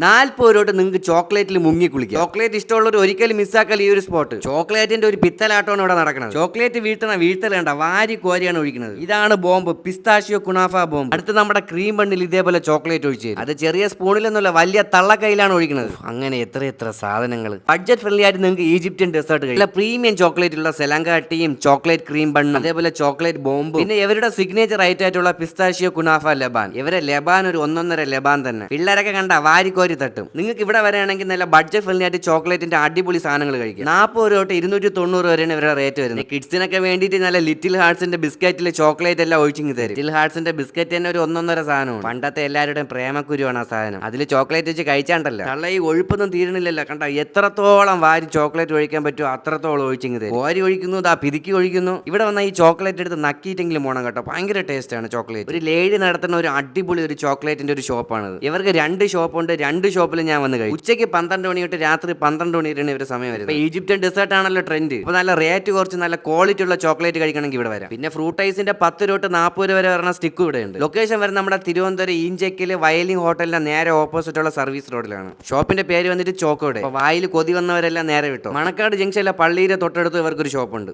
നാൽപ്പത് രൂപ നിങ്ങൾക്ക് ചോക്ലേറ്റിൽ മുങ്ങി കുളിക്കാം. ചോക്ലേറ്റ് ഇഷ്ടമുള്ളവർ ഒരിക്കലും മിസ്സാക്കൽ ഈ ഒരു സ്പോട്ട്. ചോക്ലേറ്റിന്റെ ഒരു പിത്തലാട്ടമാണ് ഇവിടെ നടക്കുന്നത് ചോക്ലേറ്റ് വീഴ്ത്തണ വീഴ്ത്തലേണ്ട വാരി കോരിയാണ് ഒഴിക്കുന്നത്. ഇതാണ് ബോംബ് പിസ്താഷിയോ കുണാഫ ബോംബ്. അടുത്ത് നമ്മുടെ ക്രീം ബണ്ണിൽ ഇതേപോലെ ചോക്ലേറ്റ് ഒഴിച്ചു അത് ചെറിയ സ്പൂണിലൊന്നുമല്ല വലിയ തള്ള കയ്യിലാണ് ഒഴിക്കുന്നത് അങ്ങനെ എത്ര എത്ര സാധനങ്ങൾ ബഡ്ജറ്റ് ഫ്രണ്ട്ലി ആയിട്ട് നിങ്ങൾക്ക് ഈജിപ്ഷ്യൻ ഡെസേർട്ട് കഴിയും പ്രീമിയം ചോക്ലേറ്റ് ഉള്ള സെലങ്ക ചോക്ലേറ്റ് ക്രീം ബണ്ണ് അതേപോലെ ചോക്ലേറ്റ് ബോംബ്. പിന്നെ ഇവരുടെ സിഗ്നേച്ചർ ഐറ്റം ആയിട്ടുള്ള പിസ്താഷിയോ കുനാഫ ലബാൻ. ഇവരെ ലബാൻ ഒരു ഒന്നൊന്നര ലബാൻ തന്നെ. പിള്ളേരൊക്കെ കണ്ട വാരിക്കോരി തട്ടും. നിങ്ങൾക്ക് ഇവിടെ വരാണെങ്കിൽ നല്ല ബഡ്ജറ്റ് ഫ്രണ്ട്ലി ആയിട്ട് ചോക്ലേറ്റിന്റെ അടിപൊളി സാധനങ്ങൾ കഴിക്കും. നാൽപ്പത് രൂപ തൊട്ട് ഇരുന്നൂറ്റി തൊണ്ണൂറ് വരെയാണ് ഇവരുടെ റേറ്റ് വരുന്നത്. കിഡ്സിനൊക്കെ വേണ്ടിയിട്ട് നല്ല ലിറ്റിൽ ഹാർട്സിന്റെ ബിസ്ക്കറ്റിൽ ചോക്ലേറ്റ് എല്ലാം ഒഴിച്ചിങ്ങ് തരും. ലിറ്റിൽ ഹാർട്സിന്റെ ബിസ്ക്കറ്റ് തന്നെ ഒരു ഒന്നൊന്നര സാധനമാണ്. പണ്ടത്തെ എല്ലാവരുടെയും പ്രേമക്കുരുവാണ് ആ സാധനം. അതിൽ ചോക്ലേറ്റ് വെച്ച് കഴിച്ചാണ്ടല്ലോ. കള്ള ഈ ഒഴുപ്പൊന്നും തീരണില്ലല്ലോ കണ്ട എത്രത്തോളം വാരി ചോക്ലേറ്റ് ഒഴിക്കാൻ പറ്റുമോ അത്രത്തോളം ഒഴിച്ചിങ്ങ് തരും. ഓരി ഒഴിക്കുന്നു ദാ പിതുക്കി ഒഴിക്കുന്നു. ഇവിടെ വന്നാൽ ഈ ചോക്ലേറ്റ് എടുത്ത് നക്കിയിട്ടെങ്കിലും പോകണം കേട്ടോ. ഭയങ്കര ടേസ്റ്റ് ആണ് ചോക്ലേറ്റ്. ഒരു ലേഡി നടത്തുന്ന ഒരു അടിപൊളി ഒരു ചോക്ലേറ്റിന്റെ ഒരു ഷോപ്പാണ് ഇവർക്ക് രണ്ട് ഷോപ്പുണ്ട് രണ്ട് ഷോപ്പിൽ ഞാൻ വന്ന് കഴിഞ്ഞു ഉച്ചയ്ക്ക് പന്ത്രണ്ട് മണി തൊട്ട് രാത്രി പന്ത്രണ്ട് മണി വരെയാണ് ഇവർ സമയം വരുന്നത്. ഈജിപ്ഷ്യൻ ഡെസേർട്ട് ആണല്ലോ ട്രെൻഡ് അപ്പൊ നല്ല റേറ്റ് കുറച്ച് നല്ല ക്വാളിറ്റി ഉള്ള ചോക്ലേറ്റ് കഴിക്കണമെങ്കിൽ ഇവിടെ വരാം. പിന്നെ ഫ്രൂട്ട് ഐസിന്റെ പത്ത് രൂപ തൊട്ട് നാൽപ്പത് രൂപ വരെ വരുന്ന സ്റ്റിക്ക് ഇവിടെ ഉണ്ട്. ലൊക്കേഷൻ വരെ നമ്മുടെ തിരുവനന്തപുരം ഈഞ്ചക്കിലെ വയലിംഗ് ഹോട്ടലിന്റെ നേരെ ഓപ്പോസിറ്റ് ഉള്ള സർവീസ് റോഡിലാണ് ഷോപ്പിന്റെ പേര് വന്നിട്ട് ചോക്കോടെ വായിൽ കൊതി വന്നവരെല്ലാം നേരെ വിട്ടു. മണക്കാട് ജംഗ്ഷനിലെ പള്ളിയിലെ തൊട്ടടുത്ത് ഇവർക്കൊരു ഷോപ്പുണ്ട്